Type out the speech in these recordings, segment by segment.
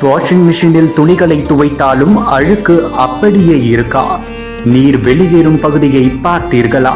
Washing மிஷினில் துணிகளை துவைத்தாலும் அழுக்கு அப்படியே இருக்கா? நீர் வெளியேறும் பகுதியை பார்த்தீர்களா?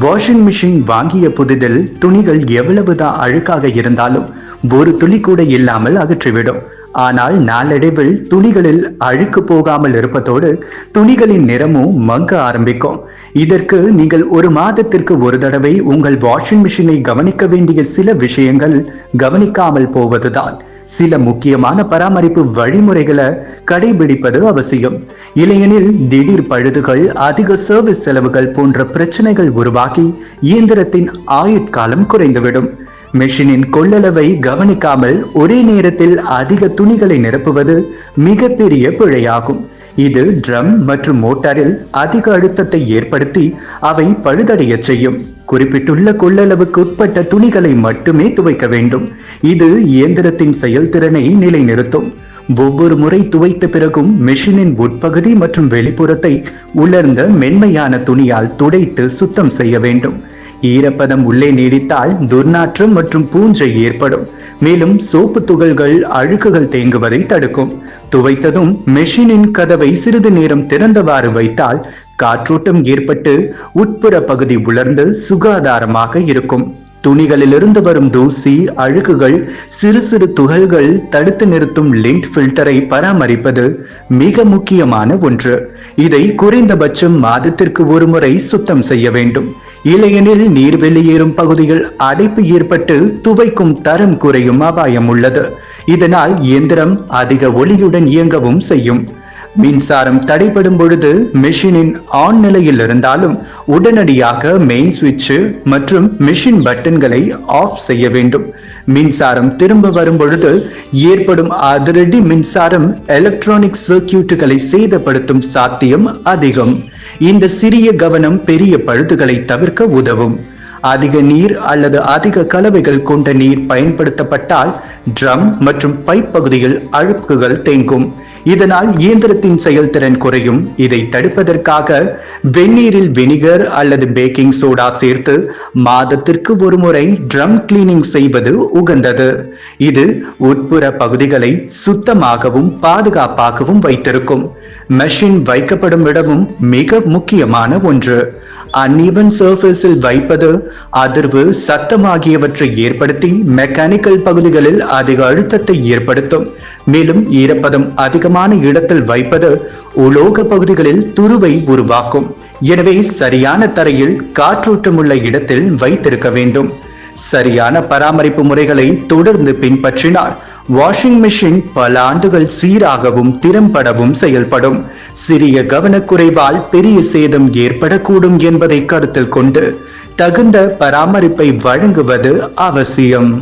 வாஷிங் மிஷின் வாங்கிய புதிதில் துணிகள் எவ்வளவுதான் அழுக்காக இருந்தாலும் ஒரு துளி கூட இல்லாமல் அகற்றிவிடும். ஆனால் நாளடைவில் துணிகளில் அழுக்கு போகாமல் இருப்பதோடு துணிகளின் நிறமும் மங்க ஆரம்பிக்கும். இதற்கு நீங்கள் ஒரு மாதத்திற்கு ஒரு தடவை உங்கள் வாஷிங் மிஷினை கவனிக்க வேண்டிய சில விஷயங்கள் கவனிக்காமல் போவதுதான். சில முக்கியமான பராமரிப்பு வழிமுறைகளை கடைபிடிப்பது அவசியம். இல்லையெனில் திடீர் பழுதுகள் அதிக சர்வீஸ் செலவுகள் போன்ற பிரச்சனைகள் உருவாகி இயந்திரத்தின் ஆயுட்காலம் குறைந்துவிடும். மெஷினின் கொள்ளளவை கவனிக்காமல் ஒரே நேரத்தில் அதிக துணிகளை நிரப்புவது மிகப்பெரிய பிழையாகும். இது ட்ரம் மற்றும் மோட்டாரில் அதிக அழுத்தத்தை ஏற்படுத்தி அவை பழுதடைய செய்யும். குறிப்பிட்டுள்ள கொள்ளளவுக்கு உட்பட்ட துணிகளை மட்டுமே துவைக்க வேண்டும். இது இயந்திரத்தின் செயல்திறனை நிலைநிறுத்தும். ஒவ்வொரு முறை துவைத்த பிறகும் மெஷினின் உட்பகுதி மற்றும் வெளிப்புறத்தை உலர்ந்த மென்மையான துணியால் துடைத்து சுத்தம் செய்ய வேண்டும். ஈரப்பதம் உள்ளே நீடித்தால் துர்நாற்றம் மற்றும் பூஞ்சை ஏற்படும். மேலும் சோப்பு துகள்கள் அழுக்குகள் தேங்குவதை தடுக்கும். துவைத்ததும் மெஷினின் கதவை சிறிது நேரம் திறந்தவாறு வைத்தால் காற்றோட்டம் ஏற்பட்டு உட்புற பகுதி உலர்ந்து சுகாதாரமாக இருக்கும். துணிகளிலிருந்து வரும் தூசி அழுக்குகள் சிறு சிறு துகள்கள் தடுத்து நிறுத்தும் லிங்க் ஃபில்டரை பராமரிப்பது மிக முக்கியமான ஒன்று. இதை குறைந்தபட்சம் மாதத்திற்கு ஒரு முறை சுத்தம் செய்ய வேண்டும். இல்லையெனில் நீர் வெளியேறும் பகுதியில் அடைப்பு ஏற்பட்டு துவைக்கும் தரம் குறையும் அபாயம் உள்ளது. இதனால் இயந்திரம் அதிக ஒளியுடன் இயங்கவும் செய்யும். மின்சாரம் தடைபடும் பொழுது மிஷினின் ஆன் நிலையில் இருந்தாலும் உடனடியாக மெயின் சுவிட்சு மற்றும் மிஷின் பட்டன்களை ஆஃப் செய்ய வேண்டும். மின்சாரம் திரும்ப வரும் பொழுது ஏற்படும் அதிரடி மின்சாரம் எலக்ட்ரானிக் சர்க்கியூட்டுகளை சேதப்படுத்தும் சாத்தியம் அதிகம். இந்த சிறிய கவனம் பெரிய பழுதுகளை தவிர்க்க உதவும். அதிக நீர் அல்லது அதிக கலவைகள் கொண்ட நீர் பயன்படுத்தப்பட்டால் ட்ரம் மற்றும் பைப் பகுதியில் அழுக்குகள் தேங்கும். இதனால் இயந்திரத்தின் செயல்திறன் குறையும். இதை தடுப்பதற்காக வெந்நீரில் வினிகர் அல்லது பேக்கிங் சோடா சேர்த்து மாதத்திற்கு ஒரு முறை ட்ரம் கிளீனிங் செய்வது உகந்தது. இது உட்புற பகுதிகளை சுத்தமாகவும் பாதுகாப்பாகவும் வைத்திருக்கும். மெஷின் வைக்கப்படும் இடமும் மிக முக்கியமான ஒன்று. அன்இவன் சர்ஃபேஸில் வைப்பது அதிர்வு சத்தம் ஆகியவற்றை ஏற்படுத்தி மெக்கானிக்கல் பகுதிகளில் அதிக அழுத்தத்தை ஏற்படுத்தும். மேலும் ஈரப்பதம் அதிகம் அதிகமான இடத்தில் வைப்பது உலோக பகுதிகளில் துருவை உருவாக்கும். எனவே சரியான தரையில் காற்றோட்டம் உள்ள இடத்தில் வைத்திருக்க வேண்டும். சரியான பராமரிப்பு முறைகளை தொடர்ந்து பின்பற்றினார் வாஷிங் மிஷின் பல ஆண்டுகள் சீராகவும் திறம்படவும் செயல்படும். சிறிய கவனக்குறைவால் பெரிய சேதம் ஏற்படக்கூடும் என்பதை கருத்தில் கொண்டு தகுந்த பராமரிப்பை வழங்குவது அவசியம்.